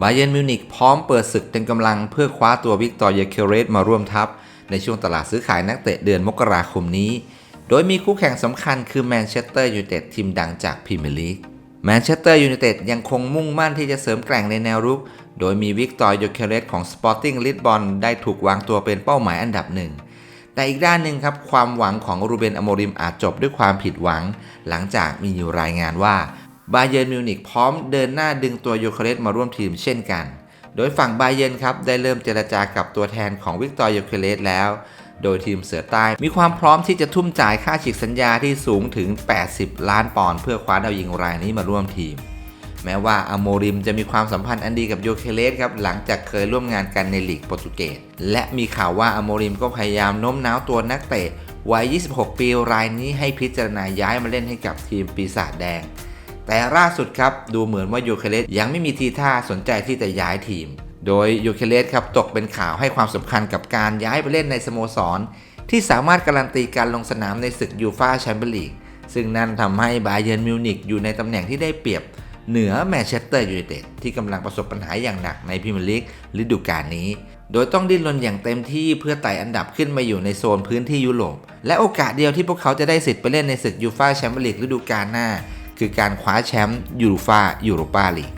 บาเย r n มิวนิกพร้อมเปิดศึกเต็มกำลังเพื่อคว้าตัววิกตอร์เยเคเรสมาร่วมทัพ ในช่วงตลาดซื้อขายนักเตะเดือนมกราคมนี้ โดยมีคู่แข่งสำคัญคือแมนเชสเตอร์ยูไนเต็ดทีมดังจากพรีเมียร์ลีกแมนเชสเตอร์ยูไนเต็ดยังคงมุ่งมั่นที่จะเสริมแกร่งในแนวรุก โดยมีวิกตอร์ยเคเรสของสปอร์ติ้งลิสบอนได้ถูกวางตัวเป็นเป้าหมายอันดับหนึ่ง แต่อีกด้านหนึ่งครับ ความหวังของรูเบนอโมริมอาจจบด้วยความผิดหวัง หลังจากมีอยู่รายงานว่า บาเย r n มิวนิกพร้อมเดินหน้าดึงตัวโยเคเรสมาร่วมทีมเช่นกัน โดยฝั่งบาเย r n ครับได้เริ่มเจรจากับตัวแทนของวิกตอร์โยเคเรสแล้ว โดยทีมเสือใต้มีความพร้อมที่จะทุ่มจ่ายค่าฉีกสัญญาที่สูงถึง 80 ล้านปอนด์เพื่อคว้าดาวยิงรายนี้มาร่วมทีม แม้ว่าอโมริมจะมีความสัมพันธ์อันดีกับโยเคเลสครับหลังจากเคยร่วมงานกันในลีกโปรตุเกสและมีข่าวว่าอโมริมก็พยายามโน้มน้าวตัวนักเตะวัย 26 ปีรายนี้ให้พิจารณาย้ายมาเล่นให้กับทีมปีศาจแดง แต่ล่าสุดครับดูเหมือนว่าโยเคเลสยังไม่มีทีท่าสนใจที่จะย้ายทีม โดยโยเคเลสครับตกเป็นข่าวให้ความสำคัญกับการย้ายไปเล่นในสโมสร ที่สามารถการันตีการลงสนามในศึกยูฟาแชมเปี้ยนลีกซึ่งนั่นทำให้บาเยิร์นมิวนิกอยู่ในตำแหน่งที่ได้เปรียบเหนือแมนเชสเตอร์ยูไนเต็ดที่กำลังประสบปัญหาอย่างหนักในพรีเมียร์ลีกฤดูกาลนี้ โดยต้องดิ้นรนอย่างเต็มที่เพื่อไต่อันดับขึ้นมาอยู่ในโซนพื้นที่ยุโรป และโอกาสเดียวที่พวกเขาจะได้สิทธิ์ไปเล่นในศึกยูฟาแชมเปี้ยนลีกฤดูกาลหน้า คือการคว้าแชมป์ยูฟ่ายูโรปาลีก